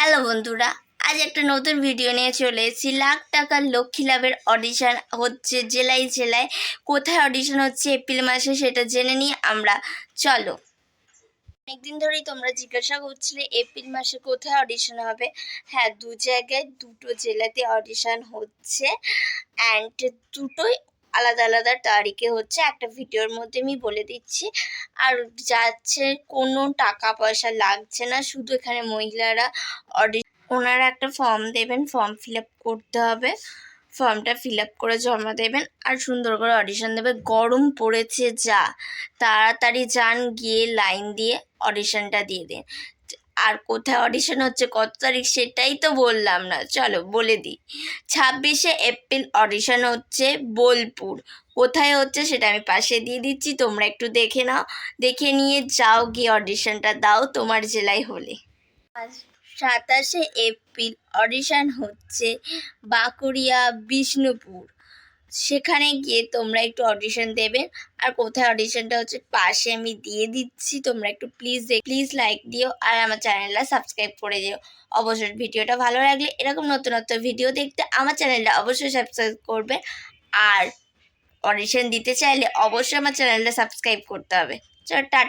Hello বন্ধুরা, আজ একটা নতুন ভিডিও নিয়ে চলে এসেছি। লাখ টাকার লক্ষ্মী লাভের অডিশন হচ্ছে, জেলায় জেলায় কোথায় অডিশন হচ্ছে এপ্রিল মাসে সেটা জেনে নিই আমরা। চলো। অনেকদিন ধরেই তোমরা জিজ্ঞাসা করছিলে এপ্রিল মাসে কোথায় অডিশন হবে। হ্যাঁ দু জায়গায় দুটো জেলাতে অডিশন হচ্ছে অ্যান্ড দুটোই আলাদা আলাদা তারিখে হচ্ছে একটা ভিডিওর মধ্যে আমি বলে দিচ্ছি। আর যাচ্ছে কোনো টাকা পয়সা লাগছে না, শুধু এখানে মহিলারা অডি ওনারা একটা ফর্ম দেবেন ফর্ম ফিল আপ করতে হবে। ফর্মটা ফিল আপ করে জমা দেবেন আর সুন্দর করে অডিশন দেবে। গরম পড়েছে যা, তাড়াতাড়ি যান গিয়ে লাইন দিয়ে অডিশনটা দিয়ে দিন। আর কোথায় অডিশন হচ্ছে, কত তারিখ সেটাই তো বললাম না। চলো বলে দিই। ছাব্বিশে এপ্রিল অডিশন হচ্ছে বোলপুর। কোথায় হচ্ছে সেটা আমি পাশে দিয়ে দিচ্ছি, তোমরা একটু দেখে নাও। দেখে নিয়ে যাও গিয়ে অডিশনটা দাও তোমার জেলায় হলে। সাতাশে এপ্রিল অডিশন হচ্ছে বাঁকুড়িয়া, বিষ্ণুপুর। সেখানে গিয়ে তোমরা একটু অডিশন দেবে। আর কোথায় অডিশনটা হচ্ছে পাশে আমি দিয়ে দিচ্ছি। তোমরা একটু প্লিজ প্লিজ লাইক দিও আর আমার চ্যানেলটা সাবস্ক্রাইব করে দিও। অবশ্যই ভিডিওটা ভালো লাগলে এরকম নতুন নতুন ভিডিও দেখতে আমার চ্যানেলটা অবশ্যই সাবস্ক্রাইব করবে। আর অডিশন দিতে চাইলে অবশ্যই আমার চ্যানেলটা সাবস্ক্রাইব করতে হবে। চলো টাটা